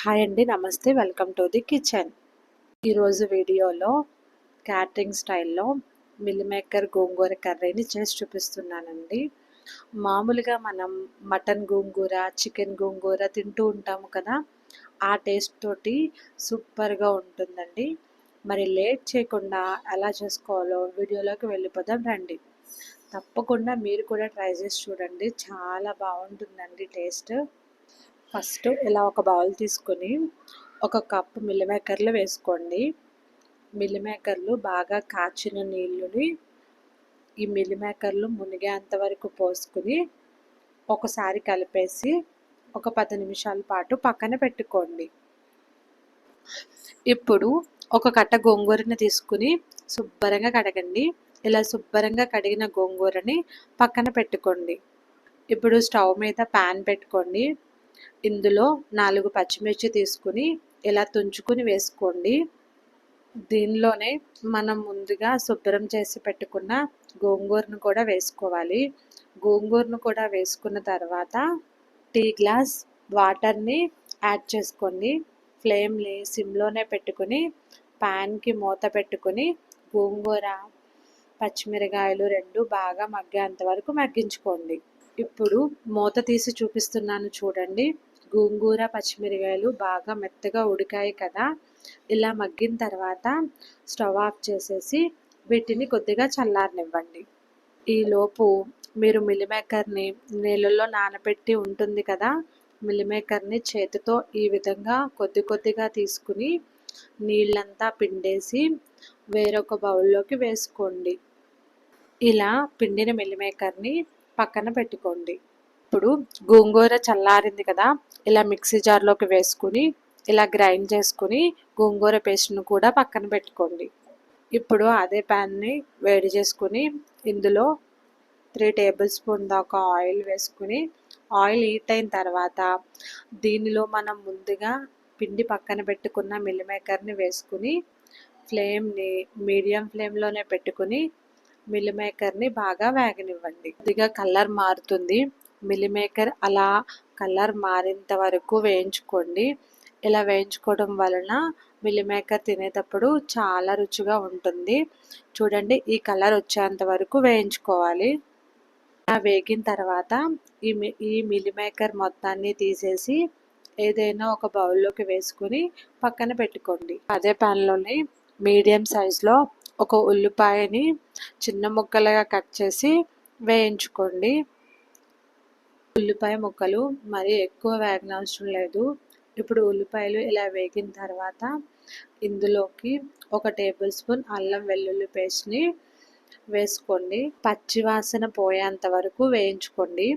Hi అండి నమస్తే. Welcome to the kitchen ఈరోజు వీడియోలో క్యాటరింగ్ స్టైల్లో మిల్ మేకర్ గోంగూర కర్రీని చేసి చూపిస్తున్నానండి. మామూలుగా మనం మటన్ గోంగూర చికెన్ గోంగూర తింటూ ఉంటాము కదా ఆ టేస్ట్ తోటి సూపర్గా ఉంటుందండి. మరి లేట్ చేయకుండా ఎలా చేసుకోవాలో వీడియోలోకి వెళ్ళిపోదాం రండి. తప్పకుండా మీరు కూడా ట్రై చేసి చూడండి. చాలా బాగుంటుందండి టేస్ట్. ఫస్ట్ ఇలా ఒక బౌల్ తీసుకొని ఒక కప్పు మిల్ మేకర్లు వేసుకోండి. మిల్ మేకర్లు బాగా కాచిన నీళ్ళుని ఈ మిల్ మేకర్లు మునిగేంత వరకు పోసుకుని ఒకసారి కలిపేసి ఒక పది నిమిషాల పాటు పక్కన పెట్టుకోండి. ఇప్పుడు ఒక కట్ట గోంగూరని తీసుకుని శుభ్రంగా కడగండి. ఇలా శుభ్రంగా కడిగిన గోంగూరని పక్కన పెట్టుకోండి. ఇప్పుడు స్టవ్ మీద ప్యాన్ పెట్టుకోండి. ఇందులో నాలుగు పచ్చిమిర్చి తీసుకుని ఇలా తుంచుకుని వేసుకోండి. దీనిలోనే మనం ముందుగా శుభ్రం చేసి పెట్టుకున్న గోంగూరను కూడా వేసుకోవాలి. గోంగూరను కూడా వేసుకున్న తర్వాత టీ గ్లాస్ వాటర్ని యాడ్ చేసుకోండి. ఫ్లేమ్ని సిమ్లోనే పెట్టుకుని ప్యాన్కి మూత పెట్టుకుని గోంగూర పచ్చిమిరకాయలు రెండు బాగా మగ్గేంత వరకు మగ్గించుకోండి. ఇప్పుడు మూత తీసి చూపిస్తున్నాను చూడండి. గోంగూర పచ్చిమిరకాయలు బాగా మెత్తగా ఉడికాయి కదా. ఇలా మగ్గిన తర్వాత స్టవ్ ఆఫ్ చేసేసి వీటిని కొద్దిగా చల్లారనివ్వండి. ఈలోపు మీరు మిల్లిమేకర్ని నీళ్ళల్లో నానబెట్టి ఉంటుంది కదా మిల్లిమేకర్ని చేతితో ఈ విధంగా కొద్ది కొద్దిగా తీసుకుని నీళ్ళంతా పిండేసి వేరొక బౌల్లోకి వేసుకోండి. ఇలా పిండిన మిల్లిమేకర్ని పక్కన పెట్టుకోండి. ఇప్పుడు గోంగూర చల్లారింది కదా ఇలా మిక్సీ జార్లోకి వేసుకుని ఇలా గ్రైండ్ చేసుకుని గోంగూర పేస్ట్ను కూడా పక్కన పెట్టుకోండి. ఇప్పుడు అదే ప్యాన్ని వేడి చేసుకుని ఇందులో త్రీ టేబుల్ స్పూన్ దాకా ఆయిల్ వేసుకుని ఆయిల్ హీట్ అయిన తర్వాత దీనిలో మనం ముందుగా పిండి పక్కన పెట్టుకున్న మిల్ మేకర్ని వేసుకుని ఫ్లేమ్ని మీడియం ఫ్లేమ్లోనే పెట్టుకుని మిల్ మేకర్ని బాగా వేగనివ్వండి. కొద్దిగా కలర్ మారుతుంది. మిల్ మేకర్ అలా కలర్ మారేంత వరకు వేయించుకోండి. ఇలా వేయించుకోవడం వలన మిల్ మేకర్ తినేటప్పుడు చాలా రుచిగా ఉంటుంది. చూడండి ఈ కలర్ వచ్చేంత వరకు వేయించుకోవాలి. వేగిన తర్వాత ఈ ఈ మిల్ మేకర్ మొత్తాన్ని తీసేసి ఏదైనా ఒక బౌల్లోకి వేసుకుని పక్కన పెట్టుకోండి. అదే ప్యాన్లోని మీడియం సైజులో ఒక ఉల్లిపాయని చిన్న ముక్కలుగా కట్ చేసి వేయించుకోండి. ఉల్లిపాయ ముక్కలు మరీ ఎక్కువ వేగన అవసరం లేదు. ఇప్పుడు ఉల్లిపాయలు ఇలా వేగిన తర్వాత ఇందులోకి ఒక టేబుల్ స్పూన్ అల్లం వెల్లుల్లి పేస్ట్ని వేసుకోండి. పచ్చివాసన పోయేంత వరకు వేయించుకోండి.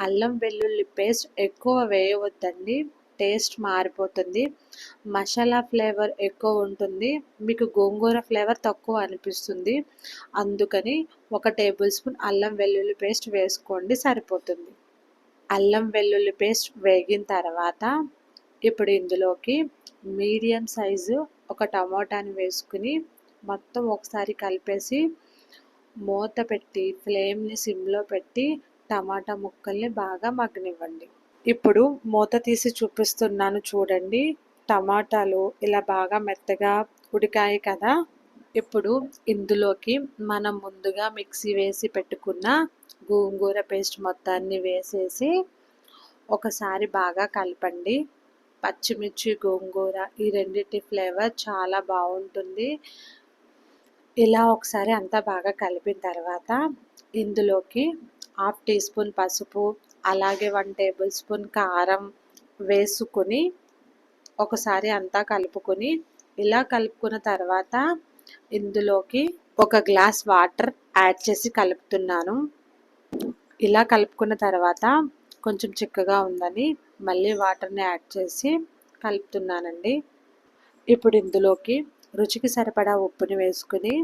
అల్లం వెల్లుల్లి పేస్ట్ ఎక్కువ వేయవద్దండి. టేస్ట్ మారిపోతుంది. మసాలా ఫ్లేవర్ ఎక్కువ ఉంటుంది. మీకు గోంగూర ఫ్లేవర్ తక్కువ అనిపిస్తుంది. అందుకని ఒక టేబుల్ స్పూన్ అల్లం వెల్లుల్లి పేస్ట్ వేసుకోండి సరిపోతుంది. అల్లం వెల్లుల్లి పేస్ట్ వేగిన తర్వాత ఇప్పుడు ఇందులోకి మీడియం సైజు ఒక టమాటాని వేసుకుని మొత్తం ఒకసారి కలిపేసి మూత పెట్టి ఫ్లేమ్ని సిమ్లో పెట్టి టమాటా ముక్కల్ని బాగా మగ్గనివ్వండి. ఇప్పుడు మూత తీసి చూపిస్తున్నాను చూడండి. టమాటాలు ఇలా బాగా మెత్తగా ఉడికాయి కదా. ఇప్పుడు ఇందులోకి మనం ముందుగా మిక్సీ వేసి పెట్టుకున్న గోంగూర పేస్ట్ మొత్తాన్ని వేసేసి ఒకసారి బాగా కలపండి. పచ్చిమిర్చి గోంగూర ఈ రెండింటి ఫ్లేవర్ చాలా బాగుంటుంది. ఇలా ఒకసారి అంతా బాగా కలిపిన తర్వాత ఇందులోకి హాఫ్ టీ స్పూన్ పసుపు అలాగే వన్ టేబుల్ స్పూన్ కారం వేసుకొని ఒకసారి అంతా కలుపుకొని ఇలా కలుపుకున్న తర్వాత ఇందులోకి ఒక గ్లాస్ వాటర్ యాడ్ చేసి కలుపుతున్నాను. ఇలా కలుపుకున్న తర్వాత కొంచెం చిక్కగా ఉందని మళ్ళీ వాటర్ని యాడ్ చేసి కలుపుతున్నానండి. ఇప్పుడు ఇందులోకి రుచికి సరిపడా ఉప్పుని వేసుకుని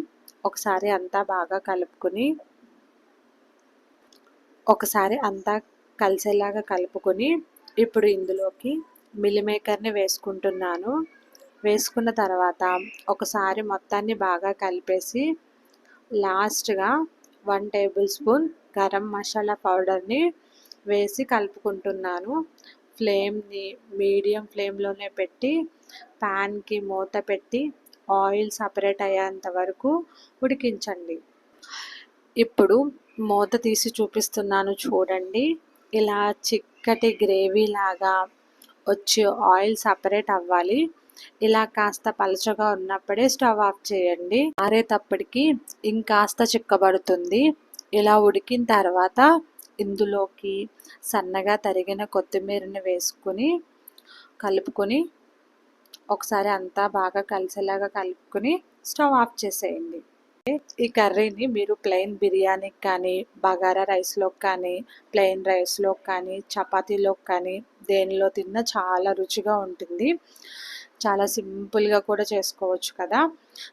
ఒకసారి అంతా బాగా కలుపుకొని ఒకసారి అంతా కలిసేలాగా కలుపుకొని ఇప్పుడు ఇందులోకి మిల్లిమేకర్ని వేసుకుంటున్నాను. వేసుకున్న తర్వాత ఒకసారి మొత్తాన్ని బాగా కలిపేసి లాస్ట్గా one tablespoon garam masala పౌడర్ని వేసి కలుపుకుంటున్నాను. ఫ్లేమ్ని మీడియం ఫ్లేమ్లోనే పెట్టి ప్యాన్కి మూత పెట్టి ఆయిల్ సపరేట్ అయ్యేంత వరకు ఉడికించండి. ఇప్పుడు మూత తీసి చూపిస్తున్నాను చూడండి. ఇలా చిక్కటి గ్రేవీ లాగా వచ్చి ఆయిల్ సపరేట్ అవ్వాలి. ఇలా కాస్త పలచగా ఉన్నప్పుడే స్టవ్ ఆఫ్ చేయండి. ఆరేటప్పటికి ఇంకాస్త చిక్కబడుతుంది. ఇలా ఉడికిన తర్వాత ఇందులోకి సన్నగా తరిగిన కొత్తిమీరని వేసుకుని కలుపుకొని ఒకసారి అంతా బాగా కలిసేలాగా కలుపుకొని స్టవ్ ఆఫ్ చేసేయండి. ఈ కర్రీని మీరు ప్లెయిన్ బిర్యానీకి కానీ బగారా రైస్లోకి కానీ ప్లెయిన్ రైస్లోకి కానీ చపాతీలోకి కానీ దేనిలో తిన్నా చాలా రుచిగా ఉంటుంది. చాలా సింపుల్గా కూడా చేసుకోవచ్చు కదా.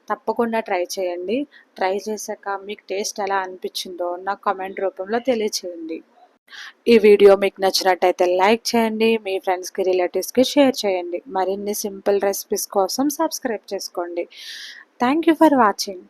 తప్పకుండా ట్రై చేయండి. ట్రై చేశాక మీకు టేస్ట్ ఎలా అనిపించిందో నాకు కామెంట్ రూపంలో తెలియచేయండి. ఈ వీడియో మీకు నచ్చినట్టయితే లైక్ చేయండి మీ ఫ్రెండ్స్కి రిలేటివ్స్కి షేర్ చేయండి. మరిన్ని సింపుల్ రెసిపీస్ కోసం సబ్స్క్రైబ్ చేసుకోండి. Thank you for watching.